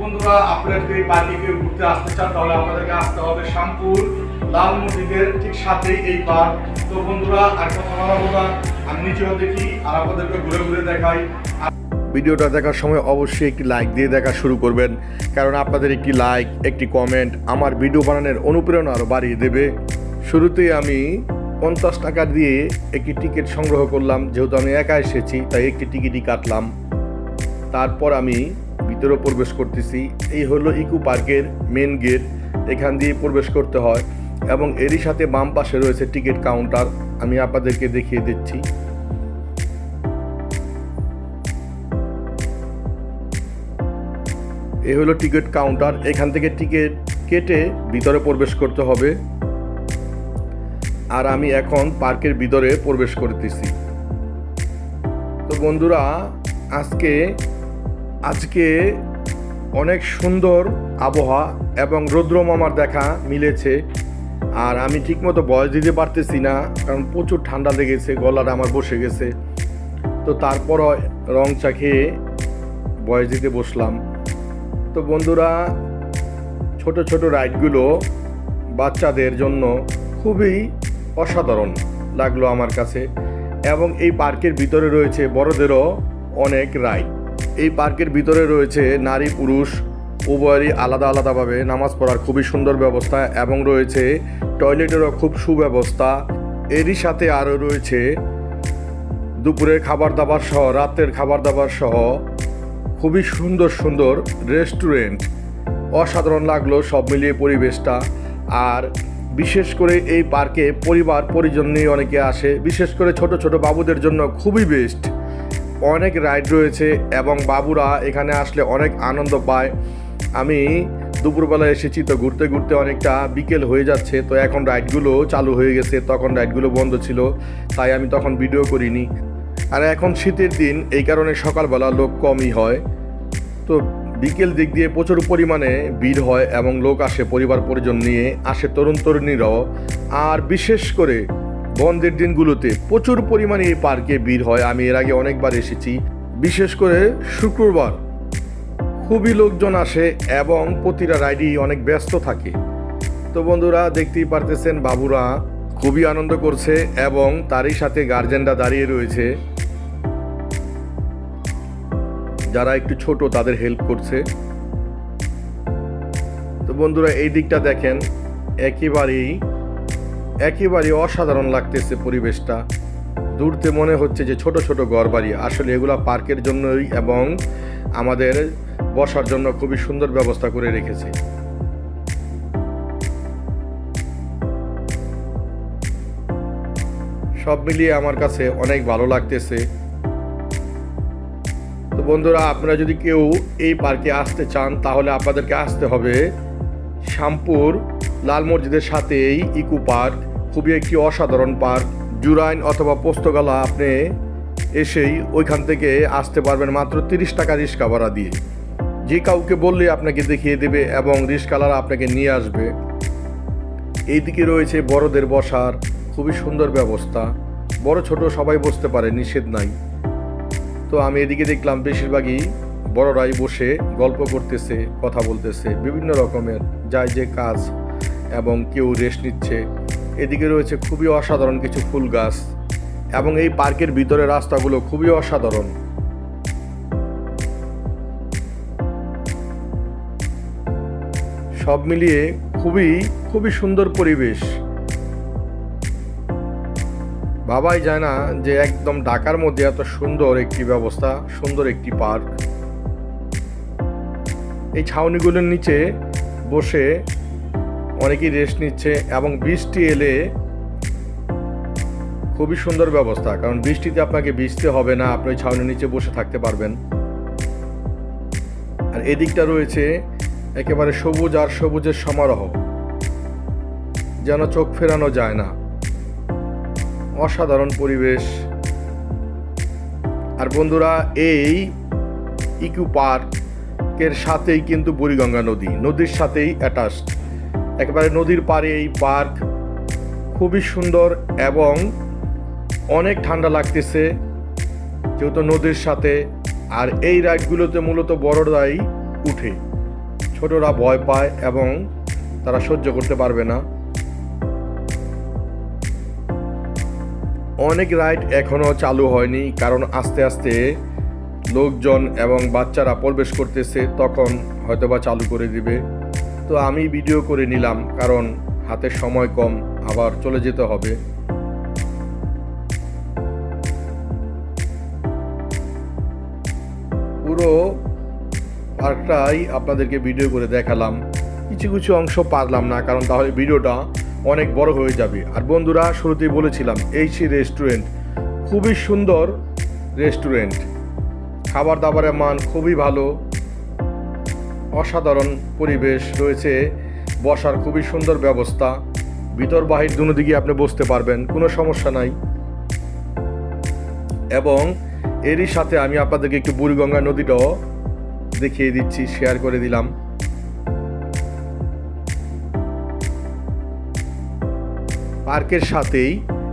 বন্ধুরা পার্ক ঘুরতে আসতে চান, তাহলে আপনাদেরকে আসতে হবে শামপুর লাল মসজিদের ঠিক সাথেই এই পার্ক। তো বন্ধুরা, আর কথা বলা আমি নিচেও দেখি, আর আপনাদেরকে ঘুরে ঘুরে দেখাই। ভিডিওটা দেখার সময় অবশ্যই একটি লাইক দিয়ে দেখা শুরু করবেন। কারণ আপনাদের একটি লাইক একটি কমেন্ট আমার ভিডিও বানানোর অনুপ্রেরণা আরও বাড়িয়ে দেবে। শুরুতেই আমি পঞ্চাশ টাকা দিয়ে একটি টিকিট সংগ্রহ করলাম। যেহেতু আমি একা এসেছি, তাই একটি টিকিটই কাটলাম। তারপর আমি ভিতরে প্রবেশ করতেছি। এই হলো ইকো পার্কের মেন গেট এখান দিয়ে প্রবেশ করতে হয়। এবং এরই সাথে বাম পাশে রয়েছে টিকিট কাউন্টার আমি আপনাদেরকে দেখিয়ে দিচ্ছি। এ হলো টিকিট কাউন্টার। এখান থেকে টিকিট কেটে ভিতরে প্রবেশ করতে হবে। আর আমি এখন পার্কের ভিতরে প্রবেশ করতেছি। তো বন্ধুরা, আজকে আজকে অনেক সুন্দর আবহাওয়া এবং রৌদ্রম আমার দেখা মিলেছে। আর আমি ঠিকমতো বয়স দিতে পারতেছি না, কারণ প্রচুর ঠান্ডা লেগেছে, গলাটা আমার বসে গেছে। তো তারপরও রং চা খেয়ে বয়স দিতে বসলাম। তো বন্ধুরা, ছোট ছোট রাইডগুলো বাচ্চাদের জন্য খুবই অসাধারণ লাগল আমার কাছে। এবং এই পার্কের ভিতরে রয়েছে বড়দেরও অনেক রাইড। এই পার্কের ভিতরে রয়েছে নারী, পুরুষ, উভয়েরই আলাদা আলাদাভাবে নামাজ পড়ার খুবই সুন্দর ব্যবস্থা এবং রয়েছে টয়লেটেরও খুব সুব্যবস্থা। এরই সাথে আরও রয়েছে দুপুরের খাবার দাবার সহ, রাতের খাবার দাবার সহ খুবই সুন্দর সুন্দর রেস্টুরেন্ট অসাধারণ লাগল সব মিলিয়ে পরিবেশটা। আর বিশেষ করে এই পার্কে পরিবার, পরিজন নিয়ে অনেকে আসে। বিশেষ করে ছোট ছোট বাবুদের জন্য খুবই বেস্ট অনেক রাইড রয়েছে এবং বাবুরা এখানে আসলে অনেক আনন্দ পায়। আমি দুপুরবেলা এসেছি তো ঘুরতে ঘুরতে অনেকটা বিকেল হয়ে যাচ্ছে। তো এখন রাইডগুলো চালু হয়ে গেছে। তখন রাইডগুলো বন্ধ ছিল, তাই আমি তখন ভিডিও করিনি। আর এখন শীতের দিন, এই কারণে সকালবেলা লোক কমই হয়। তো বিকেল দিক দিয়ে প্রচুর পরিমাণে ভিড় হয় এবং লোক আসে, পরিবার পরিজন নিয়ে আসে তরুণ তরুণীরাও। আর বিশেষ করে বন্ধের দিনগুলোতে প্রচুর পরিমাণে এই পার্কে ভিড় হয়। আমি এর আগে অনেকবার এসেছি। বিশেষ করে শুক্রবার খুবই লোকজন আসে এবং প্রতিটা রাইডই অনেক ব্যস্ত থাকে। তো বন্ধুরা, দেখতেই পারতেছেন বাবুরা, খুবই আনন্দ করছে এবং তারই সাথে গার্জেনরা দাঁড়িয়ে রয়েছে। যারা একটু ছোট তাদের হেল্প করছে। তো বন্ধুরা, এই দিকটা দেখেন, একেবারেই একেবারেই অসাধারণ লাগতেছে পরিবেশটা। দূরতে মনে হচ্ছে যে ছোট ছোট ঘরবাড়ি। আসলে এগুলো পার্কের জন্যই এবং আমাদের বসার জন্য খুবই সুন্দর ব্যবস্থা করে রেখেছে। সব মিলিয়ে আমার কাছে অনেক ভালো লাগতেছে। তো বন্ধুরা, আপনারা যদি কেউ এই পার্কে আসতে চান, তাহলে আপনাদেরকে আসতে হবে শ্যামপুর লাল মসজিদের সাথেই ইকো পার্ক। খুবই একটি অসাধারণ পার্ক। জুরাইন অথবা পোস্তগালা আপনি এসেই ওইখান থেকে আসতে পারবেন মাত্র তিরিশ টাকা রিক্সা ভাড়া দিয়ে। যে কাউকে বললে আপনাকে দেখিয়ে দেবে এবং রিক্সাওয়ালারা আপনাকে নিয়ে আসবে। এইদিকে রয়েছে বড়দের বসার খুবই সুন্দর ব্যবস্থা। বড় ছোট সবাই বসতে পারে, নিষেধ নাই। তো আমি এদিকে দেখলাম বেশিরভাগই বড়রাই বসে গল্প করতেছে, কথা বলতেছে, বিভিন্ন রকমের যায় যে কাজ এবং কেউ রেস্ট নিচ্ছে। এদিকে রয়েছে খুবই অসাধারণ কিছু ফুল গাছ এবং এই পার্কের ভিতরে রাস্তাগুলো খুবই অসাধারণ। সব মিলিয়ে খুবই খুবই সুন্দর পরিবেশ। ভাবাই যায় না যে একদম ঢাকার মধ্যে এত সুন্দর একটি ব্যবস্থা, সুন্দর একটি পার্ক। এই ছাউনিগুলোর নিচে বসে অনেকেই রেস্ট নিচ্ছে এবং বৃষ্টি এলে খুবই সুন্দর ব্যবস্থা, কারণ বৃষ্টিতে আপনাকে ভিজতে হবে না, আপনি ছাউনির নিচে বসে থাকতে পারবেন। আর এদিকটা রয়েছে একেবারে সবুজ আর সবুজের সমারোহ, যেন চোখ ফেরানো যায় না। অসাধারণ পরিবেশ। আর বন্ধুরা, এই ইকু পার্কের সাথেই কিন্তু বুড়িগঙ্গা নদী। নদীর সাথেই অ্যাটাচড একেবারে নদীর পাড়ে এই পার্ক খুবই সুন্দর এবং অনেক ঠান্ডা লাগতেছে, যেহেতু নদীর সাথে। আর এই রাইডগুলোতে মূলত বড়রাই উঠে। ছোটরা ভয় পায় এবং তারা সহ্য করতে পারবে না। অনেক রাইড এখনও চালু হয়নি, কারণ আস্তে আস্তে লোকজন এবং বাচ্চারা প্রবেশ করতেছে, তখন হয়তোবা চালু করে দিবে। তো আমি ভিডিও করে নিলাম, কারণ হাতে সময় কম, আবার চলে যেতে হবে। পুরো পার্কটাই আপনাদেরকে ভিডিও করে দেখালাম। কিছু কিছু অংশ পারলাম না, কারণ তাহলে ভিডিওটা অনেক বড় হয়ে যাবে। আর বন্ধুরা, শুরুতেই বলেছিলাম এইচি রেস্টুরেন্ট খুবই সুন্দর রেস্টুরেন্ট খাবার দাবারের মান খুবই ভালো। অসাধারণ পরিবেশ রয়েছে, বসার খুবই সুন্দর ব্যবস্থা। ভিতর বাহির দুনো দিকে আপনি বসতে পারবেন, কোনো সমস্যা নাই। এবং এরই সাথে আমি আপনাদেরকে একটু বুড়িগঙ্গা নদীটাও দেখিয়ে দিচ্ছি শেয়ার করে দিলাম। পার্কের সাথেই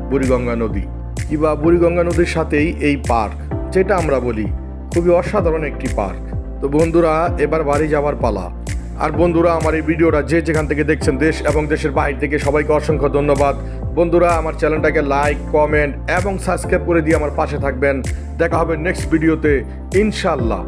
বুড়িগঙ্গা নদী কিংবা বুড়িগঙ্গা নদীর সাথেই এই পার্ক, যেটা আমরা বলি খুবই অসাধারণ একটি পার্ক। তো বন্ধুরা, এবার বাড়ি যাওয়ার পালা। আর বন্ধুরা, আমার এই ভিডিওটা যে যেখান থেকে দেখছেন দেশ এবং দেশের বাইরে থেকে সবাইকে অসংখ্য ধন্যবাদ। বন্ধুরা, আমার চ্যানেলটাকে লাইক, কমেন্ট এবং সাবস্ক্রাইব করে দিয়ে আমার পাশে থাকবেন। দেখা হবে নেক্সট ভিডিওতে ইনশাল্লাহ